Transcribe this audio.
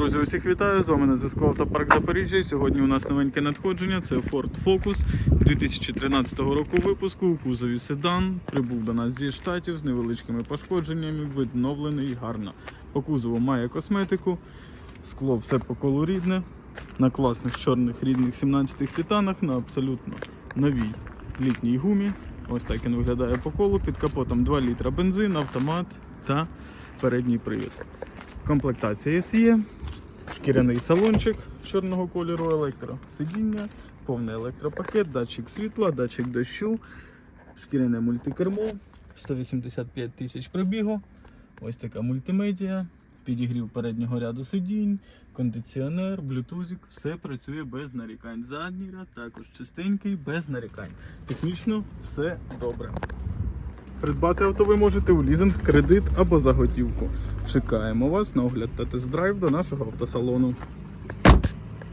Друзі, усіх вітаю! З вами на зв'язку Автопарк Запоріжжя. Сьогодні у нас новеньке надходження. Це Ford Focus 2013 року випуску у кузові седан. Прибув до нас зі штатів з невеличкими пошкодженнями, відновлений гарно. По кузову має косметику, скло все по колу рідне, на класних чорних рідних 17-х титанах, на абсолютно новій літній гумі. Ось так він виглядає по колу. Під капотом 2 літра бензин, автомат та передній привід. Комплектація SE, шкіряний салончик чорного кольору, електросидіння, повний електропакет, датчик світла, датчик дощу, шкіряне мультикермо, 185 тисяч пробігу, ось така мультимедіа, підігрів переднього ряду сидінь, кондиціонер, блютузик, все працює без нарікань. Задній ряд також чистенький, без нарікань. Технічно все добре. Придбати авто ви можете у лізинг, кредит або за готівку. Чекаємо вас на огляд та тест-драйв до нашого автосалону.